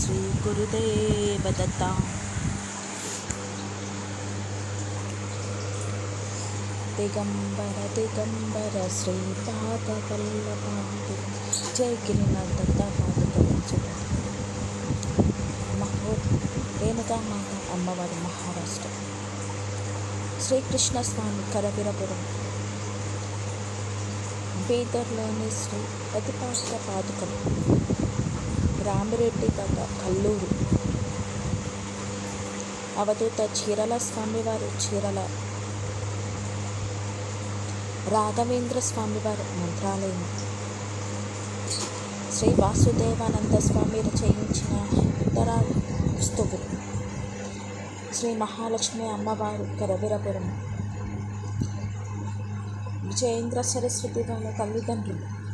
శ్రీ గురుదేవదత్త దిగంబర దిగంబర శ్రీపాద వల్లభాంతి జై గిరినాథ్ దత్త పాదుకరించు మహో రేణుకా మాత అమ్మవారి మహారాష్ట్ర. శ్రీకృష్ణ స్వామి కరవీరపురం. బీదర్లోని శ్రీ ప్రతిపాదిక పాదుకలు. రామిరెడ్డి తగ్గ కల్లూరు. అవధూత చీరల స్వామివారు చీరల రాఘవేంద్ర స్వామివారు మంత్రాలయం. శ్రీ వాసుదేవానంద స్వామి రచయించిన ఉత్తరాలు పుస్తకులు శ్రీ మహాలక్ష్మి అమ్మవారు కరవిరపురం. విజయేంద్ర సరస్వతి వాళ్ళ తల్లిదండ్రులు.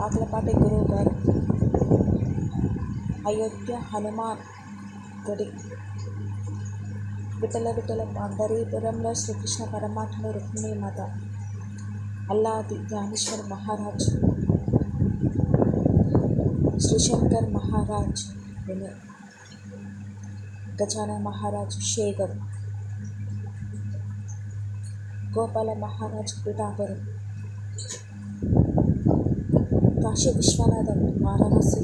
పాటలపాటి గురువు గారు అయోధ్య హనుమాన్ గుడి విటల విటల పండరీపురంలో శ్రీకృష్ణ పరమాత్మ రుక్మిణి మాత అల్లాది జ్ఞానేశ్వర్ మహారాజ్ శ్రీశంకర్ మహారాజ్ వినయ్ గజాన మహారాజ్ శేఖర్ గోపాల మహారాజ్ పిఠాపురం కాశీ విశ్వనాథం వారణాసి.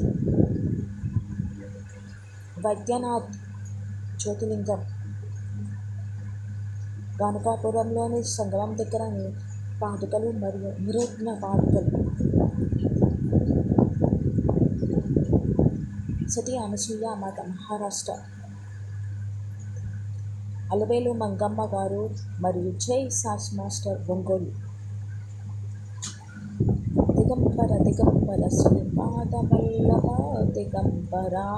వైద్యనాథ్ జ్యోతిలింగం గనకాపురంలోని సంగమం దగ్గర పాదుకలు మరియు నిరుగ్న పాదుకలు. సతి అనసూయ మాత మహారాష్ట్ర. అలవేలు మంగమ్మ గారు మరియు జై సాస్ మాస్టర్ ఒంగోలు. दिगम्बर दिगम्बर पाद दिगम्बरा